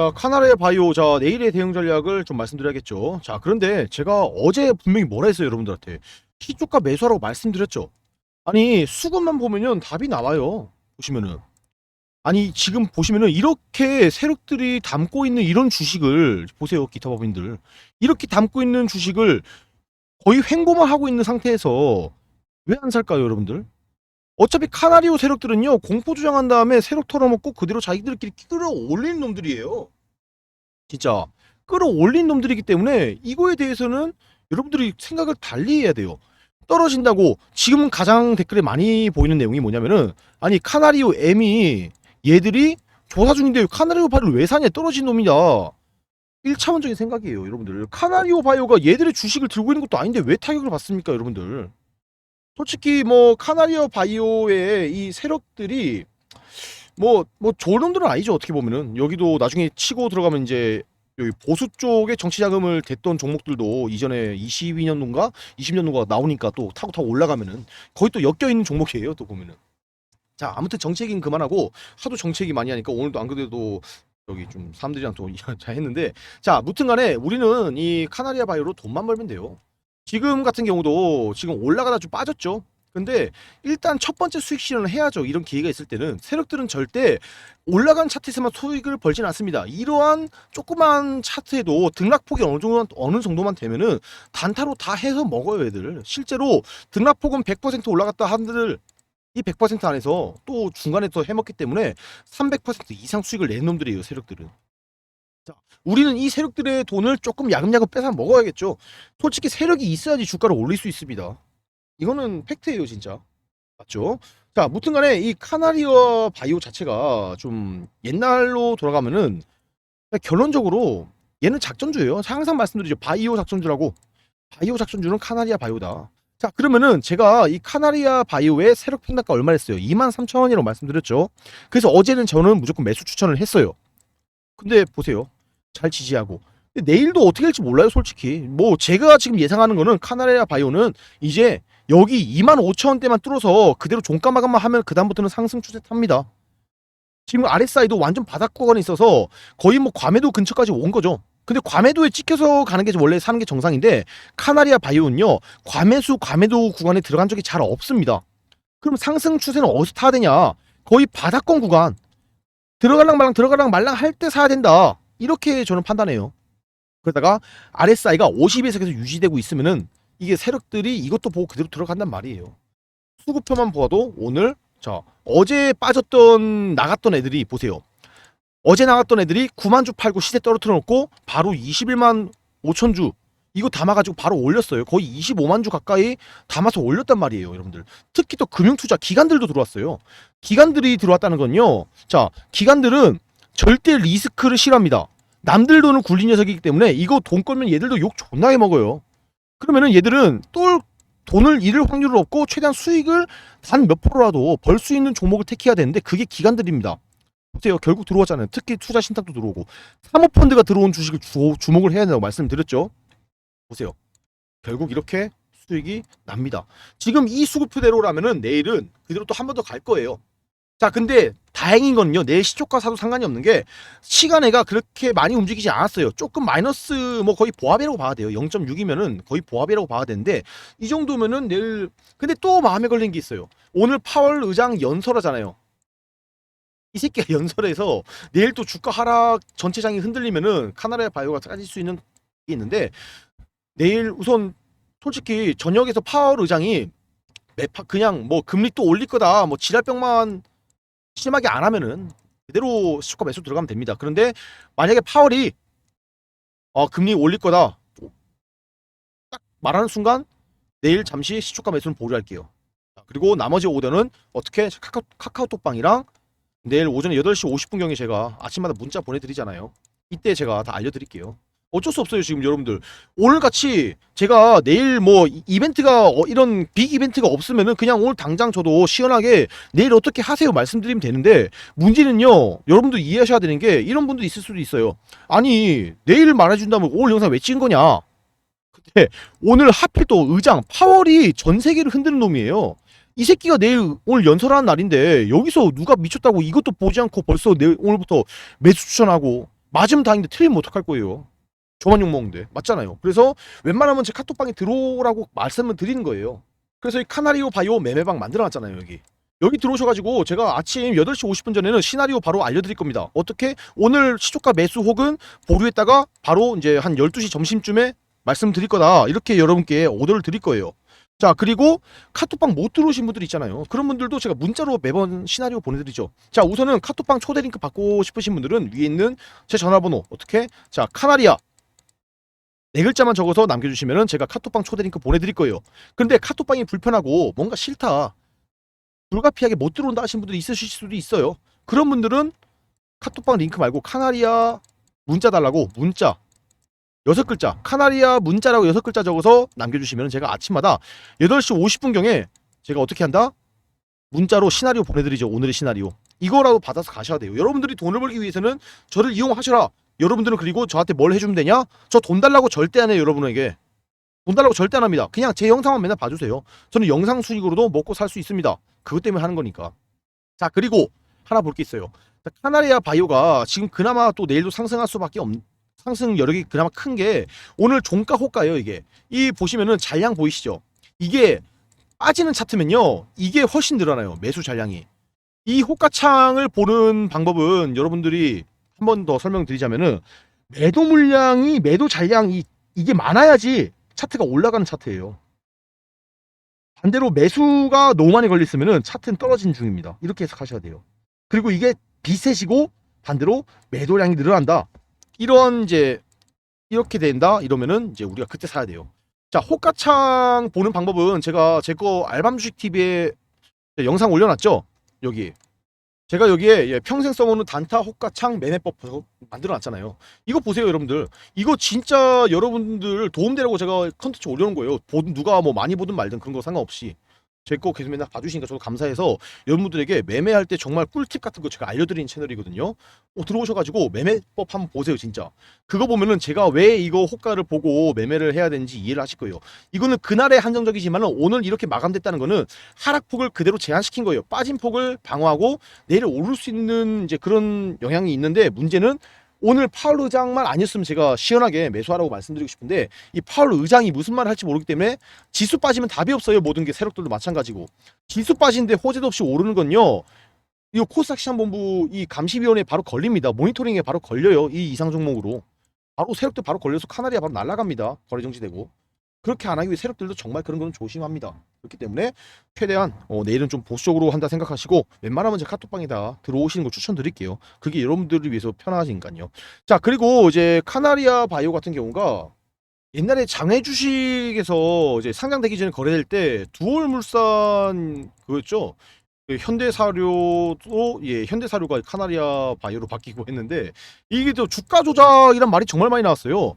자, 카나레 바이오, 자, 내일의 대응 전략을 좀 말씀드려야겠죠. 자, 그런데 제가 어제 분명히 뭐라 했어요, 여러분들한테. 시초가 매수하라고 말씀드렸죠. 아니, 수급만 보면은 답이 나와요. 보시면은. 아니, 지금 보시면은 이렇게 세력들이 담고 있는 이런 주식을 보세요, 기타 법인들. 이렇게 담고 있는 주식을 거의 횡보만 하고 있는 상태에서 왜 안 살까요, 여러분들? 어차피 카나리오 세력들은요 공포 주장한 다음에 세력 털어먹고 그대로 자기들끼리 끌어올리는 놈들이에요. 진짜 끌어올린 놈들이기 때문에 이거에 대해서는 여러분들이 생각을 달리 해야 돼요. 떨어진다고 지금 가장 댓글에 많이 보이는 내용이 뭐냐면은 아니 카나리오 M이 얘들이 조사 중인데 카나리오 바이오를 왜 사냐 떨어진 놈이냐 1차원적인 생각이에요 여러분들 카나리오 바이오가 얘들의 주식을 들고 있는 것도 아닌데 왜 타격을 받습니까 여러분들 솔직히 뭐 카나리오 바이오의 이 세력들이 뭐뭐 좋은 놈들은 아니죠 어떻게 보면은. 여기도 나중에 치고 들어가면 이제 여기 보수 쪽에 정치 자금을 댔던 종목들도 이전에 22년도인가 20년도가 나오니까 또 타고 타고 올라가면은 거의 또 엮여 있는 종목이에요 또 보면은. 자 아무튼 얘기는 그만하고 하도 얘기 많이 하니까 오늘도 안 그래도 여기 좀 사람들이랑 또 잘 했는데. 자 무튼간에 우리는 이 카나리아 바이오로 돈만 벌면 돼요 지금 같은 경우도 지금 올라가다 좀 빠졌죠. 근데 일단 첫 번째 수익 실현을 해야죠. 이런 기회가 있을 때는 세력들은 절대 올라간 차트에서만 수익을 벌진 않습니다. 이러한 조그만 차트에도 등락폭이 어느 정도 어느 정도만 되면은 단타로 다 해서 먹어요, 애들. 실제로 등락폭은 100% 올라갔다 한들 이 100% 안에서 또 중간에 또 해먹기 때문에 300% 이상 수익을 낸 놈들이에요, 세력들은. 자, 우리는 이 세력들의 돈을 조금 야금야금 뺏어 먹어야겠죠. 솔직히 세력이 있어야지 주가를 올릴 수 있습니다. 이거는 팩트예요, 진짜. 맞죠? 자, 무튼 간에 이 카나리아 바이오 자체가 좀 옛날로 돌아가면은 결론적으로 얘는 작전주예요. 항상 말씀드리죠. 바이오 작전주라고. 바이오 작전주는 카나리아 바이오다. 자, 그러면은 제가 이 카나리아 바이오의 세력 평단가 얼마 했어요? 23,000원이라고 말씀드렸죠. 그래서 어제는 저는 무조건 매수 추천을 했어요. 근데 보세요. 잘 지지하고. 내일도 어떻게 될지 몰라요, 솔직히. 뭐 제가 지금 예상하는 거는 카나리아 바이오는 이제 여기 2만 5천 원대만 뚫어서 그대로 종가 마감만 하면 그 다음부터는 상승 추세 탑니다. 지금 RSI도 완전 바닥 구간에 있어서 거의 뭐 과매도 근처까지 온 거죠. 근데 과매도에 찍혀서 가는 게 원래 사는 게 정상인데 카나리아 바이오는요 과매수 과매도 구간에 들어간 적이 잘 없습니다. 그럼 상승 추세는 어디서 타야 되냐? 거의 바닥권 구간 들어갈랑 말랑 들어갈랑 말랑 할 때 사야 된다. 이렇게 저는 판단해요. 그러다가 RSI가 50에서 계속 유지되고 있으면은 이게 세력들이 이것도 보고 그대로 들어간단 말이에요. 수급표만 보아도 오늘 자 어제 빠졌던 나갔던 애들이 보세요. 어제 나갔던 애들이 9만 주 팔고 시세 떨어뜨려 놓고 바로 21만 5천 주 이거 담아가지고 바로 올렸어요. 거의 25만 주 가까이 담아서 올렸단 말이에요, 여러분들. 특히 또 금융투자 기관들도 들어왔어요. 기관들이 들어왔다는 건요. 자, 기관들은 절대 리스크를 싫어합니다. 남들 돈을 굴린 녀석이기 때문에 이거 돈 걸면 얘들도 욕 존나게 먹어요. 그러면은 얘들은 또 돈을 잃을 확률을 없고 최대한 수익을 단 몇 프로라도 벌 수 있는 종목을 택해야 되는데 그게 기관들입니다. 보세요. 결국 들어왔잖아요. 특히 투자 신탁도 들어오고 사모펀드가 들어온 주식을 주, 주목을 해야 된다고 말씀드렸죠. 보세요. 결국 이렇게 수익이 납니다. 지금 이 수급표대로라면은 내일은 그대로 또 한 번 더 갈 거예요. 자, 근데 다행인 건요. 내일 시초가 사도 상관이 없는 게 시간애가 그렇게 많이 움직이지 않았어요. 조금 마이너스 뭐 거의 보합이라고 봐야 돼요. 0.6이면은 거의 보합이라고 봐야 되는데 이 정도면은 내일 근데 또 마음에 걸린 게 있어요. 오늘 파월 의장 연설하잖아요. 이 새끼가 연설해서 내일 또 주가 하락 전체장이 흔들리면은 카나라의 바이오가 빠질 수 있는 게 있는데 내일 우선 솔직히 저녁에서 파월 의장이 매파 그냥 뭐 금리 또 올릴 거다 뭐 지랄병만 심하게 안 하면은 그대로 주가 매수 들어가면 됩니다. 그런데 만약에 파월이 어 금리 올릴 거다 딱 말하는 순간 내일 잠시 시초가 매수는 보류할게요. 자, 그리고 나머지 오더는 어떻게 카카오, 카카오톡방이랑 내일 오전에 8시 50분경에 제가 아침마다 문자 보내드리잖아요. 이때 제가 다 알려드릴게요. 어쩔 수 없어요 지금 여러분들. 오늘 같이 제가 내일 뭐 이- 이벤트가 어, 이런 빅 이벤트가 없으면은 그냥 오늘 당장 저도 시원하게 내일 어떻게 하세요 말씀드리면 되는데 문제는요 여러분들 이해하셔야 되는 게 이런 분도 있을 수도 있어요. 아니 내일 말해준다면 오늘 영상 왜 찍은 거냐? 근데 오늘 하필 또 의장 파월이 전 세계를 흔드는 놈이에요. 이 새끼가 내일 오늘 연설하는 날인데 여기서 누가 미쳤다고 이것도 보지 않고 벌써 내일 오늘부터 매수 추천하고 맞으면 다행인데 틀리면 어떡할 거예요. 저만 욕먹는데 맞잖아요. 그래서 웬만하면 제 카톡방에 들어오라고 말씀을 드리는 거예요. 그래서 이 카나리오 바이오 매매방 만들어놨잖아요 여기. 여기 들어오셔가지고 제가 아침 8시 50분 전에는 시나리오 바로 알려드릴 겁니다. 어떻게 오늘 시초가 매수 혹은 보류했다가 바로 이제 한 12시 점심쯤에 말씀드릴 거다. 이렇게 여러분께 오더를 드릴 거예요. 자 그리고 카톡방 못 들어오신 분들 있잖아요. 그런 분들도 제가 문자로 매번 시나리오 보내드리죠. 자 우선은 카톡방 초대 링크 받고 싶으신 분들은 위에 있는 제 전화번호 어떻게 자 카나리아 네 글자만 적어서 남겨주시면은 제가 카톡방 초대 링크 보내드릴 거예요. 근데 카톡방이 불편하고 뭔가 싫다. 불가피하게 못 들어온다 하신 분들이 있으실 수도 있어요. 그런 분들은 카톡방 링크 말고 카나리아 문자 달라고 문자 여섯 글자 카나리아 문자라고 여섯 글자 적어서 남겨주시면 제가 아침마다 8시 50분경에 제가 어떻게 한다? 문자로 시나리오 보내드리죠. 오늘의 시나리오. 이거라도 받아서 가셔야 돼요. 여러분들이 돈을 벌기 위해서는 저를 이용하셔라. 여러분들은 그리고 저한테 뭘 해주면 되냐? 저 돈 달라고 절대 안 해요. 여러분에게. 돈 달라고 절대 안 합니다. 그냥 제 영상만 맨날 봐주세요. 저는 영상 수익으로도 먹고 살 수 있습니다. 그것 때문에 하는 거니까. 자 그리고 하나 볼 게 있어요. 자, 카나리아 바이오가 지금 그나마 또 내일도 상승할 수밖에 없 상승 여력이 그나마 큰 게 오늘 종가 호가예요 이게. 이 보시면은 잔량 보이시죠? 이게 빠지는 차트면요 이게 훨씬 늘어나요 매수 잔량이. 이 호가창을 보는 방법은 여러분들이 한 번 더 설명드리자면은 매도 물량이 매도 잔량이 이게 많아야지 차트가 올라가는 차트예요. 반대로 매수가 너무 많이 걸렸으면은 차트는 떨어진 중입니다. 이렇게 해석하셔야 돼요. 그리고 이게 비셋이고 반대로 매도량이 늘어난다. 이런 이제 이렇게 된다 이러면은 이제 우리가 그때 사야 돼요. 자 호가창 보는 방법은 제가 제 거 알밤 주식 TV에 영상 올려놨죠. 여기 제가 여기에 예, 평생 써먹는 단타 호가 창 매매법 만들어놨잖아요. 이거 보세요 여러분들. 이거 진짜 여러분들 도움되라고 제가 컨텐츠 올려놓은 거예요. 보든 누가 뭐 많이 보든 말든 그런 거 상관없이. 제 거 계속 맨날 봐주시니까 저도 감사해서 여러분들에게 매매할 때 정말 꿀팁 같은 거 제가 알려드리는 채널이거든요. 어, 들어오셔가지고 매매법 한번 보세요 진짜. 그거 보면은 제가 왜 이거 호가를 보고 매매를 해야 되는지 이해를 하실 거예요. 이거는 그날의 한정적이지만 오늘 이렇게 마감됐다는 거는 하락폭을 그대로 제한시킨 거예요. 빠진 폭을 방어하고 내일 오를 수 있는 이제 그런 영향이 있는데 문제는 오늘 파울 의장만 아니었으면 제가 시원하게 매수하라고 말씀드리고 싶은데 이 파울 의장이 무슨 말 할지 모르기 때문에 지수 빠지면 답이 없어요. 모든 게 세력들도 마찬가지고 지수 빠지는데 호재도 없이 오르는 건요. 이거 코스닥 시장 본부 이 감시위원회에 바로 걸립니다. 모니터링에 바로 걸려요. 이 이상 종목으로 바로 세력들 바로 걸려서 카나리아 바로 날아갑니다. 거래 정지되고 그렇게 안 하기 위해 세력들도 정말 그런 거는 조심합니다. 그렇기 때문에 최대한 어, 내일은 좀 보수적으로 한다 생각하시고 웬만하면 제 카톡방에다 들어오시는 거 추천드릴게요. 그게 여러분들을 위해서 편하시니까요. 자 그리고 이제 카나리아 바이오 같은 경우가 옛날에 장외 주식에서 이제 상장되기 전에 거래될 때 두월물산 그거였죠. 그 현대사료도 예 현대사료가 카나리아 바이오로 바뀌고 했는데 이게 또 주가 조작이란 말이 정말 많이 나왔어요.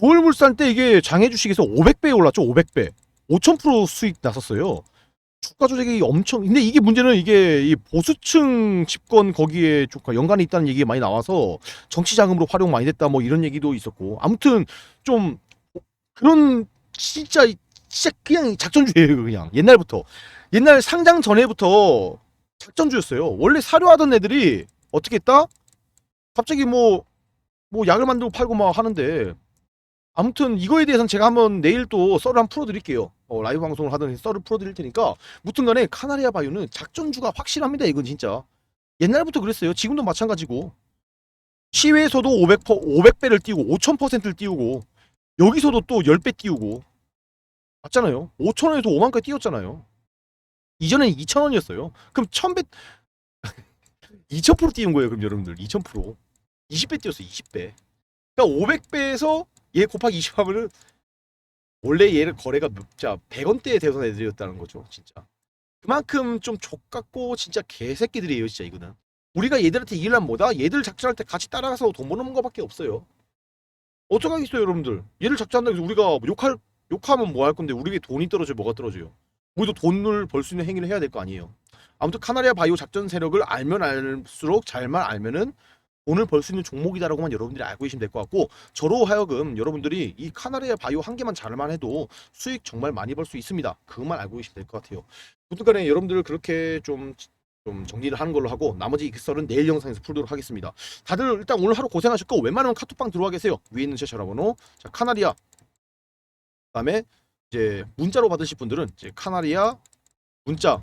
두월물산 때 이게 장외 주식에서 500배 올랐죠. 500배. 5000% 수익 났었어요. 주가 조작이 엄청 근데 이게 문제는 이게 이 보수층 집권 거기에 조금 연관이 있다는 얘기가 많이 나와서 정치 자금으로 활용 많이 됐다 뭐 이런 얘기도 있었고 아무튼 좀 그런 진짜 진짜 그냥 작전주의예요 그냥 옛날부터 옛날 상장 전에부터 작전주였어요 원래 사료하던 애들이 어떻게 했다 갑자기 뭐뭐 약을 만들고 팔고 막 하는데 아무튼 이거에 대해서는 제가 한번 내일 또 썰을 한번 풀어드릴게요. 어, 라이브 방송을 하던 썰을 풀어드릴 테니까 무튼간에 카나리아 바이오는 작전주가 확실합니다. 이건 진짜 옛날부터 그랬어요. 지금도 마찬가지고 시외에서도 500 500배를 띄우고 5000%를 띄우고 여기서도 또 10배 띄우고 맞잖아요. 5천원에서 5만까지 띄웠잖아요. 이전엔 2천원이었어요. 그럼 1000배 2000% 띄운 거예요. 그럼 여러분들 2000% 20배 띄웠어요. 20배. 그러니까 500배에서 얘 곱하기 20 하면은 원래 얘를 거래가 자. 100원대에 대선 애들이었다는 거죠 진짜. 그만큼 좀 족같고 진짜 개새끼들이에요 진짜 이거는. 우리가 얘들한테 이기려면 뭐다? 얘들 작전할 때 같이 따라가서 돈 버는 거밖에 없어요. 어떡하겠어요 여러분들? 얘를 작전한다고 해서 우리가 욕할 욕하면 뭐 할 건데 우리에게 돈이 떨어져요 뭐가 떨어져요? 우리도 돈을 벌 수 있는 행위를 해야 될 거 아니에요. 아무튼 카나리아 바이오 작전 세력을 알면 알수록 잘만 알면은 돈을 벌수 있는 종목이다라고만 여러분들이 알고 계시면 될 것 같고 저로 하여금 여러분들이 이 카나리아 바이오 한 개만 잘만 해도 수익 정말 많이 벌 수 있습니다. 그것만 알고 계시면 될 것 같아요. 무튼간에 여러분들 그렇게 좀좀 정리를 하는 걸로 하고 나머지 익설은 내일 영상에서 풀도록 하겠습니다. 다들 일단 오늘 하루 고생하셨고 웬만하면 카톡방 들어와 계세요. 위에 있는 제 전화번호 자 카나리아 그다음에 이제 문자로 받으실 분들은 이제 카나리아 문자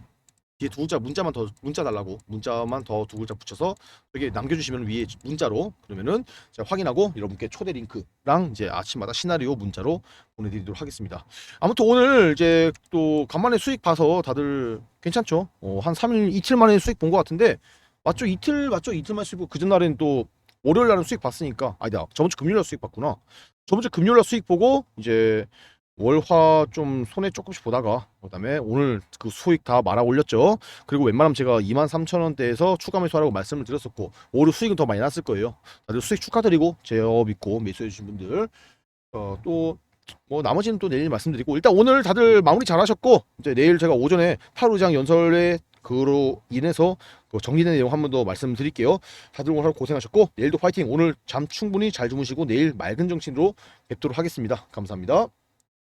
뒤에 두 글자 문자만 더 문자 달라고 문자만 더 두 글자 붙여서 여기 남겨주시면 위에 문자로 그러면은 제가 확인하고 여러분께 초대 링크랑 이제 아침마다 시나리오 문자로 보내드리도록 하겠습니다. 아무튼 오늘 이제 또 간만에 수익 봐서 다들 괜찮죠? 어, 한 3일 이틀 만에 수익 본 것 같은데 맞죠? 이틀 맞죠? 이틀만 수익 그 전날엔 또 월요일 날은 수익 봤으니까 아니다 저번 주 금요일 날 수익 봤구나. 저번 주 금요일 날 수익 보고 이제 월화 좀 손에 조금씩 보다가 그다음에 오늘 그 수익 다 말아 올렸죠. 그리고 웬만하면 제가 23,000원대에서 추가 매수하라고 말씀을 드렸었고 오히려 수익은 더 많이 났을 거예요. 다들 수익 축하드리고 제어 믿고 매수해 주신 분들 어, 또 뭐 나머지는 또 내일 말씀드리고 일단 오늘 다들 마무리 잘하셨고 이제 내일 제가 오전에 타루장 연설에 그로 인해서 그 정리된 내용 한 번 더 말씀드릴게요. 다들 오늘 하루 고생하셨고 내일도 파이팅. 오늘 잠 충분히 잘 주무시고 내일 맑은 정신으로 뵙도록 하겠습니다. 감사합니다.